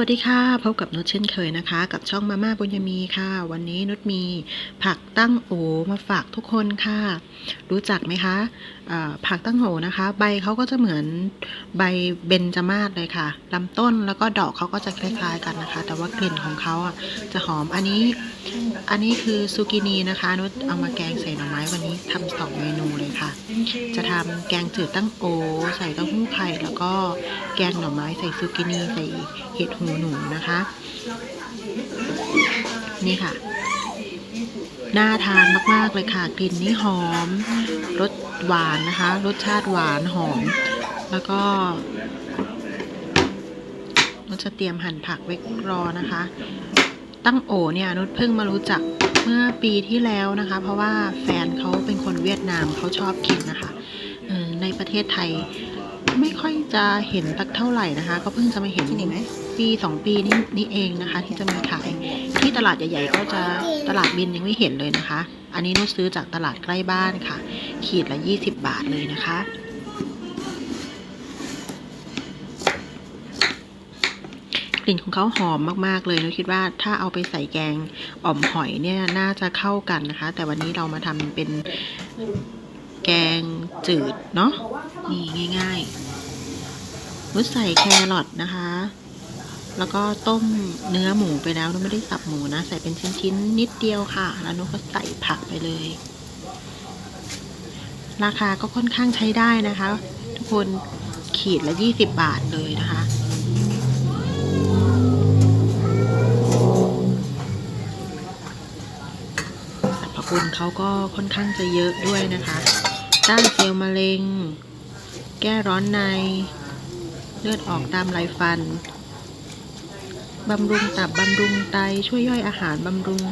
วัสดีค่ะ พบกับนุชเช่นเคยนะคะ กับช่องมาม่าบุญยมีค่ะ วันนี้นุชมีผักตั้งโอมาฝากทุกคนค่ะ รู้จักไหมคะอ่าผักตั้งโอนะคะ ใบเขาก็จะเหมือนใบเบญจมาศเลยค่ะลำต้นแล้วก็ดอกเขาก็จะคล้ายๆกันนะคะ แต่ว่ากลิ่นของเขาอะจะหอมอันนี้ อันนี้คือซูกินีนะคะนุชเอามาแกงใส่หน่อไม้วันนี้ทำสองเมนูเลยค่ะ จะทำแกงจืดตั้งโอ ใส่เต้าหู้ไข่แล้วก็แกงหน่อไม้ใส่ซูกินีใส่เห็ดหูหนูนะคะ นี่ค่ะ น่าทานมาก ๆ เลยค่ะ กลิ่นนี่หอม รสหวานนะคะ รสชาติหวานหอม แล้วก็เราจะเตรียมหั่นผักไว้รอนะคะ ตั้งโอเนี่ยนุชเพิ่งมารู้จักเมื่อปีที่แล้วนะคะ เพราะว่าแฟนเขาเป็นคนเวียดนามเขาชอบกินนะคะในประเทศไทยไม่ค่อยจะเห็นสักเท่าไหร่นะคะ ก็เพิ่งจะมาเห็นนี่ไหม ปีสองปีนี้นี่เองนะคะ ที่จะมีขายที่ตลาดใหญ่ ๆ ก็จะตลาดบินยังไม่เห็นเลยนะคะ อันนี้นุชซื้อจากตลาดใกล้บ้านค่ะ ขีดละ 20 บาทเลยนะคะกลิ่นของเขาหอมมากๆเลยนุคิดว่าถ้าเอาไปใส่แกงอ่อมหอยเนี่ยน่าจะเข้ากันนะคะ แต่วันนี้เรามาทำเป็นแกงจืดเนาะนี่ง่ายๆนุชใส่แครอทนะคะ แล้วก็ต้มเนื้อหมูไปแล้วนุชไม่ได้สับหมูนะ ใส่เป็นชิ้นๆนิดเดียวค่ะ แล้วนุชก็ใส่ผักไปเลย ราคาก็ค่อนข้างใช้ได้นะคะ ทุกคนขีดละ 20 บาทเลยนะคะสรรพคุณเขาก็ค่อนข้างจะเยอะด้วยนะคะต้านเซลล์มะเร็ง แก้ร้อนใน เลือดออกตามไรฟัน บำรุงตับบำรุงไตช่วยย่อยอาหารบำรุง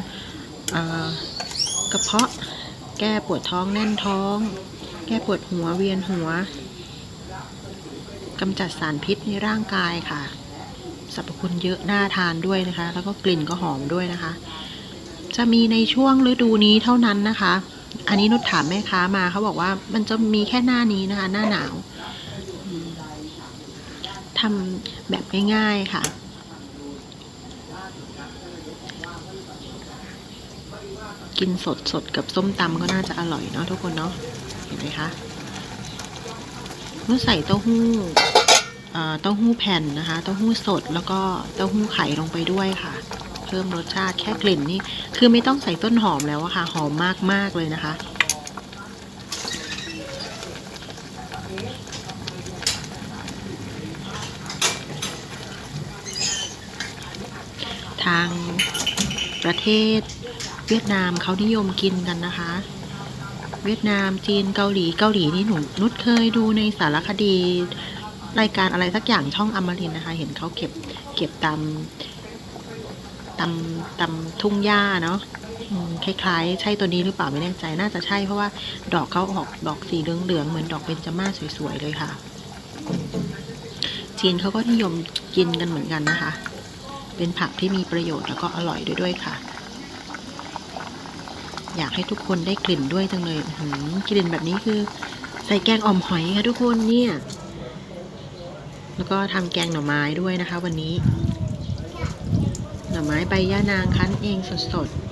กระเพาะ แก้ปวดท้องแน่นท้อง แก้ปวดหัวเวียนหัวกำจัดสารพิษในร่างกายค่ะสรรพคุณเยอะน่าทานด้วยนะคะ แล้วก็กลิ่นก็หอมด้วยนะคะ จะมีในช่วงฤดูนี้เท่านั้นนะคะ อันนี้นุชถามแม่ค้ามาเขาบอกว่ามันจะมีแค่หน้านี้นะคะ หน้าหนาวทำแบบง่ายๆค่ะ กินสดสดๆกับส้มตำก็น่าจะอร่อยเนาะทุกคนเนาะเห็นไหมคะเมื่อใส่เต้าหู้เอ่อเต้าหู้แผ่นนะคะเต้าหู้สดแล้วก็เต้าหู้ไข่ลงไปด้วยค่ะ เพิ่มรสชาติแค่กลิ่นนี่คือไม่ต้องใส่ต้นหอมแล้วอะค่ะ หอมมากมากๆเลยนะคะทางประเทศ เวียดนามเขานิยมกินกันนะคะ เวียดนามจีนเกาหลีเกาหลีนี่หนูนุชเคยดูในสารคดี รายการอะไรสักอย่างช่องอมรินนะคะ เห็นเขาเก็บเก็บตามตามตามทุ่งหญ้าเนาะคล้ายๆ ใช่ตัวนี้หรือเปล่าไม่แน่ใจน่าจะใช่เพราะว่าดอกเขาออกดอกสีเหลืองๆเหมือนดอกเบญจมาศสวยๆเลยค่ะ จีนเขาก็นิยมกินกันเหมือนกันนะคะ เป็นผักที่มีประโยชน์แล้วก็อร่อยด้วยด้วยค่ะ อยากให้ทุกคนได้กลิ่นด้วยจังเลยหือกลิ่นแบบนี้คือใส่แกงอ่อมหอยค่ะทุกคนเนี่ย แล้วก็ทำแกงหน่อไม้ด้วยนะคะ วันนี้ หน่อไม้ใบย่านางคั้นเองสดๆ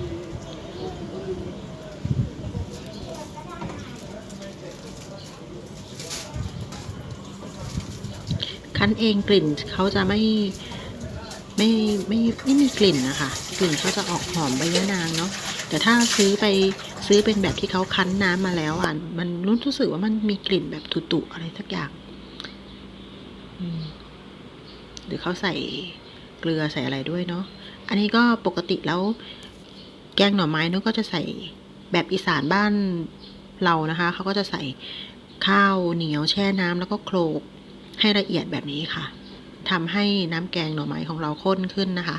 คั้นเองกลิ่นเขาจะไม่ไม่ไม่ไม่มีกลิ่นนะคะ กลิ่นเขาจะออกหอมใบย่านางเนาะ แต่ถ้าซื้อไปซื้อเป็นแบบที่เขาคั้นน้ำมาแล้วอะมันรู้สึกว่ามันมีกลิ่นแบบตุๆอะไรสักอย่างหรือเขาใส่เกลือใส่อะไรด้วยเนาะอันนี้ก็ปกติแล้ว แกงหน่อไม้นุ้ก็จะใส่แบบอีสานบ้านเรานะคะเขาก็จะใส่ข้าวเหนียวแช่น้ำแล้วก็โขลกให้ละเอียดแบบนี้ค่ะทำให้น้ำแกงหน่อไม้ของเราข้นขึ้นนะคะ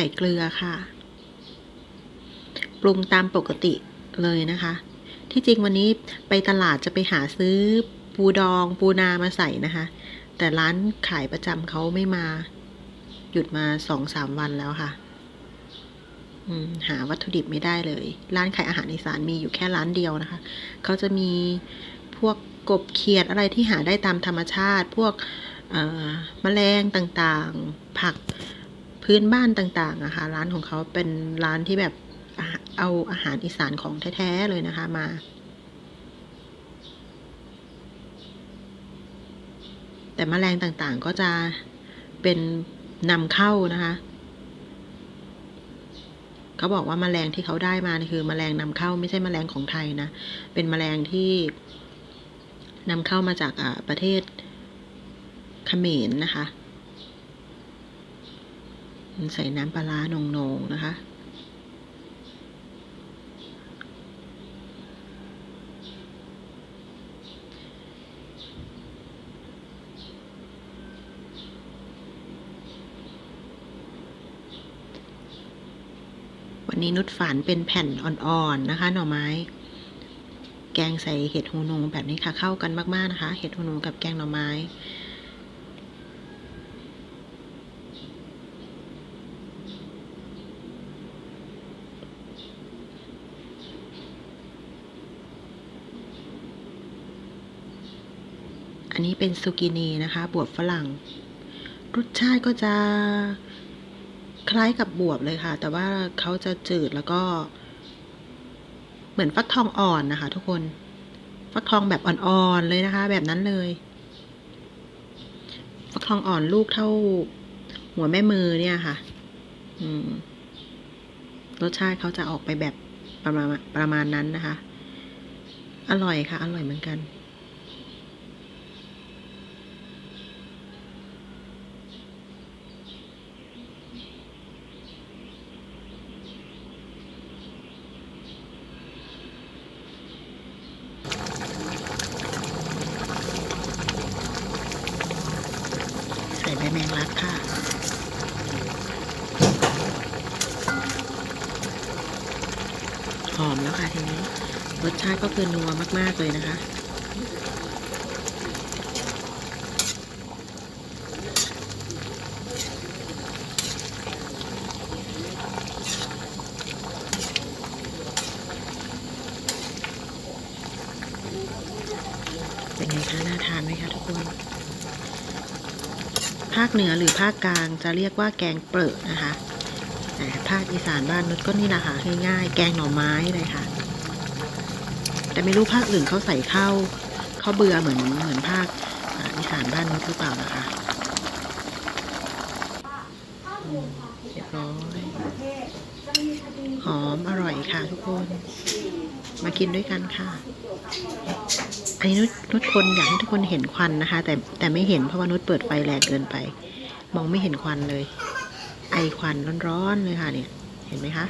ส่เกลือค่ะ ปรุงตามปกติเลยนะคะ ที่จริงวันนี้ไปตลาดจะไปหาซื้อปูดองปูนามาใส่นะคะ แต่ร้านขายประจำเขาไม่มา หยุดมาสองสามวันแล้วค่ะหาวัตถุดิบไม่ได้เลย ร้านขายอาหารอีสานมีอยู่แค่ร้านเดียวนะคะ เขาจะมีพวกกบเขียดอะไรที่หาได้ตามธรรมชาติ พวกเอ่อแมลงต่างๆ ผัก พื้นบ้านต่างๆนะคะร้านของเขาเป็นร้านที่แบบเอาอาหารอีสานของแท้ๆเลยนะคะมา แต่แมลงต่างๆก็จะเป็นนำเข้านะคะเขาบอกว่าแมลงที่เขาได้มานี่คือแมลงนำเข้าไม่ใช่แมลงของไทยนะ เป็นแมลงที่นำเข้ามาจากประเทศเขมรนะคะ ใส่น้ำปลาร้าโนงๆนะคะ วันนี้นุชฝันเป็นแผ่นอ่อนๆนะคะ หน่อไม้ แกงใส่เห็ดหูหนูแบบนี้ค่ะเข้ากันมากๆนะคะ เห็ดหูหนูกับแกงหน่อไม้ นนี้เป็นซูกินีนะคะบวบฝรั่ง รสชาติก็จะคล้ายกับบวบเลยค่ะ แต่ว่าเขาจะจืดแล้วก็ เหมือนฟักทองอ่อนนะคะ ทุกคน ฟักทองแบบอ่อนๆเลยนะคะ แบบนั้นเลย ฟักทองอ่อนลูกเท่า หัวแม่มือเนี่ยค่ะ อืม รสชาติเขาจะออกไปแบบประมาณประมาณนั้นนะคะ อร่อยค่ะ อร่อยเหมือนกัน ใส่ใบแมงลักค่ะ หอมแล้วค่ะทีนี้ รสชาติก็คือนัวมาก ๆ เลยนะคะ เป็นไงคะ น่าทานไหมคะทุกคน ภาคเหนือหรือภาคกลางจะเรียกว่าแกงเปรอะนะคะแต่ภาคอีสานบ้านนุชก็นี่แหละค่ะง่ายๆ แกงหน่อไม้เลยค่ะ แต่ไม่รู้ภาคอื่นเขาใส่ข้าวข้าวเบื่อเหมือนเหมือนภาคอีสานบ้านนุชหรือเปล่านะคะเรียบร้อยหอมอร่อยค่ะทุกคน มากินด้วยกันค่ะ อันนี้นุชนุชคนอยากให้ทุกคนเห็นควันนะคะ แต่แต่ไม่เห็นเพราะว่านุชเปิดไฟแรงเกินไป มองไม่เห็นควันเลย ไอควันร้อนๆเลยค่ะเนี่ย เห็นไหมคะ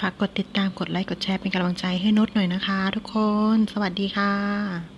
ฝากกดติดตามกดไลค์กดแชร์เป็นกำลังใจให้นุชหน่อยนะคะ ทุกคน สวัสดีค่ะ